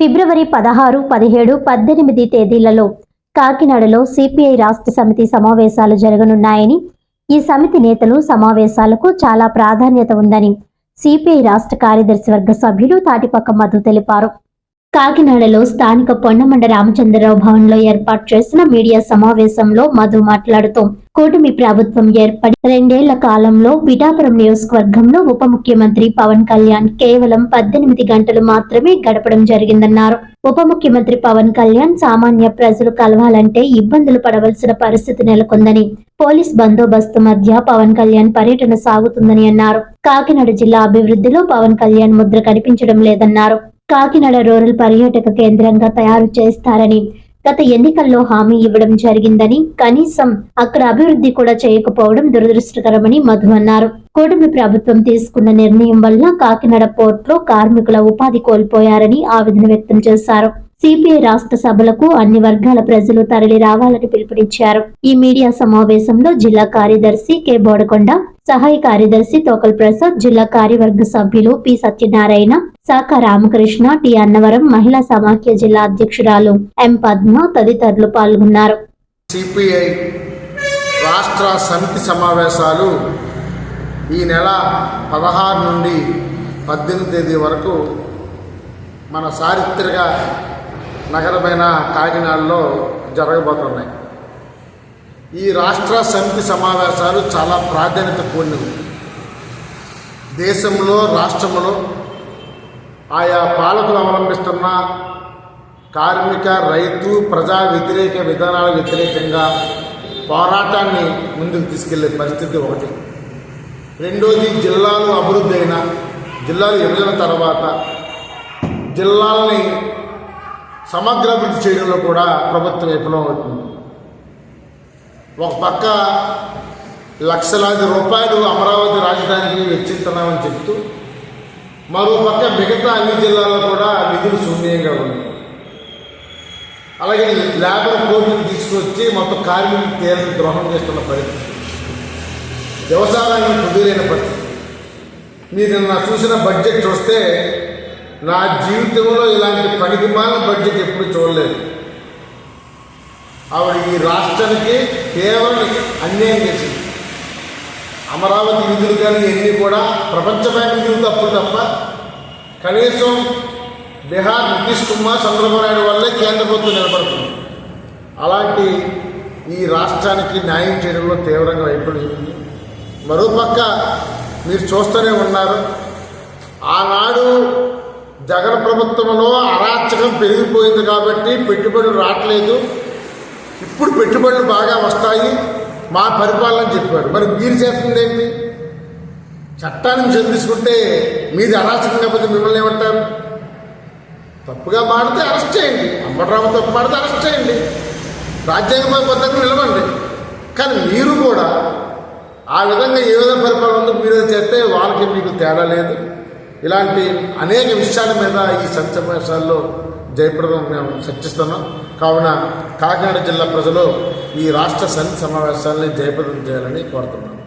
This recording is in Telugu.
ఫిబ్రవరి పదహారు పదిహేడు పద్దెనిమిది తేదీలలో కాకినాడలో సిపిఐ రాష్ట్ర సమితి సమావేశాలు జరగనున్నాయని ఈ సమితి నేతలు సమావేశాలకు చాలా ప్రాధాన్యత ఉందని సిపిఐ రాష్ట్ర కార్యదర్శి వర్గ సభ్యులు తాటిపక్క మధు తెలిపారు. కాకినాడలో స్థానిక పొన్నమండ రామచంద్రరావు భవన్లో ఏర్పాటు చేసిన మీడియా సమావేశంలో మధు మాట్లాడుతూ కూటమి ప్రభుత్వం ఏర్పడి రెండేళ్ళ కాలంలో పిఠాపురం నియోజకవర్గంలో ఉప ముఖ్యమంత్రి పవన్ కళ్యాణ్ కేవలం పద్దెనిమిది గంటలు మాత్రమే గడపడం జరిగిందన్నారు. ఉప ముఖ్యమంత్రి పవన్ కళ్యాణ్ సామాన్య ప్రజలు కలవాలంటే ఇబ్బందులు పడవలసిన పరిస్థితి నెలకొందని పోలీస్ బందోబస్తు మధ్య పవన్ కళ్యాణ్ పర్యటన సాగుతుందని అన్నారు. కాకినాడ జిల్లా అభివృద్ధిలో పవన్ కళ్యాణ్ ముద్ర కనిపించడం లేదన్నారు. కాకినాడ రూరల్ పర్యాటక కేంద్రంగా తయారు చేస్తారని గత ఎన్నికల్లో హామీ ఇవ్వడం జరిగిందని కనీసం అక్కడ అభివృద్ధి కూడా చేయకపోవడం దురదృష్టకరమని మధు అన్నారు. కూటమి ప్రభుత్వం తీసుకున్న నిర్ణయం వల్ల కాకినాడ పోర్టులో కార్మికుల ఉపాధి కోల్పోయారని ఆవేదన వ్యక్తం చేశారు. సిపిఐ రాష్ట్ర సభలకు అన్ని వర్గాల ప్రజలు తరలి రావాలని పిలుపునిచ్చారు. ఈ మీడియా సమావేశంలో జిల్లా కార్యదర్శి కె. బోడకొండ సహాయ కార్యదర్శి తోకల్ ప్రసాద్ జిల్లా కార్యవర్గ సభ్యులు పి. సత్యనారాయణ శాఖ రామకృష్ణ టి. అన్నవరం మహిళా సమాఖ్య జిల్లా అధ్యక్షురాలు ఎం. పద్మ తదితరులు పాల్గొన్నారు. సిపిఐ రాష్ట్ర సమితి సమావేశాలు ఈ నెల పదహారు నుండి పద్దెనిమిది తేదీ వరకు మన చారిత్రక నగరమైన కాకినాడలో జరగబోతున్నాయి. ఈ రాష్ట్ర సమితి సమావేశాలు చాలా ప్రాధాన్యత కూడినవి. దేశంలో రాష్ట్రంలో ఆయా పాలకులు అవలంబిస్తున్న కార్మిక రైతు ప్రజా వ్యతిరేక విధానాల వ్యతిరేకంగా పోరాటాన్ని ముందుకు తీసుకెళ్ళే పరిస్థితి ఒకటి. రెండోది జిల్లాలు అభివృద్ధి అయిన జిల్లాలు విభజన తర్వాత జిల్లాలని సమగ్రాభివృద్ధి చేయడంలో కూడా ప్రభుత్వం విఫలం అవుతుంది ఒక పక్క లక్షలాది రూపాయలు అమరావతి రాజధానికి వెచ్చిస్తున్నామని చెప్తూ మరోపక్క మిగతా అన్ని జిల్లాల్లో కూడా నిధులు శూన్యంగా ఉంది అలాగే లేబర్ కోర్టులు తీసుకొచ్చి మొత్తం కార్మికులు తీరని ద్రోహం చేస్తున్న పరిస్థితి. వ్యవసాయానికి కుదిరైన పరిస్థితి. మీరు నా చూసిన బడ్జెట్ చూస్తే నా జీవితంలో ఇలాంటి పనికిమాలిన బడ్జెట్ ఎప్పుడు చూడలేదు. ఆవిడ ఈ రాష్ట్రానికి కేవలం అన్యాయం చేసింది. అమరావతి నిధులు కానీ ఇవన్నీ కూడా ప్రపంచ బ్యాంక్ విధులు తప్పులు తప్ప కనీసం బీహార్ నితీష్ కుమార్ చంద్రబాబు నాయుడు వల్లే కేంద్ర ప్రభుత్వం నిలబడుతుంది. అలాంటి ఈ రాష్ట్రానికి న్యాయం చేయడంలో తీవ్రంగా వైఫల్యం ఉంది మరోపక్క మీరు చూస్తూనే ఉన్నారు ఆనాడు జగన్ ప్రభుత్వంలో అరాచకం పెరిగిపోయింది కాబట్టి పెట్టుబడులు రావట్లేదు. ఇప్పుడు పెట్టుబడులు బాగా వస్తాయి. మా పరిపాలన చెప్పాడు. మరి మీరు చేస్తుంది ఏంటి? చట్టాన్ని చెందించుకుంటే తీసుకుంటే మీది అరాచకం కాకపోతే మిమ్మల్ని ఏమంటారు? తప్పుగా మాడితే అరెస్ట్ చేయండి. అంబటరావు తప్పు మాడితే అరెస్ట్ చేయండి. రాజ్యాంగ పద్ధతిని నిలవండి. కానీ మీరు కూడా ఆ విధంగా ఏ విధంగా పరిపాలన ఉందో మీరు చేస్తే వాళ్ళకి మీకు తేడా లేదు. ఇలాంటి అనేక విషయాల మీద ఈ సమావేశాల్లో జయప్రదం మేము చర్చిస్తున్నాం. కావున కాకినాడ జిల్లా ప్రజలు ఈ రాష్ట్ర సన్ సమావేశాలని జయప్రదం చేయాలని కోరుతున్నాను.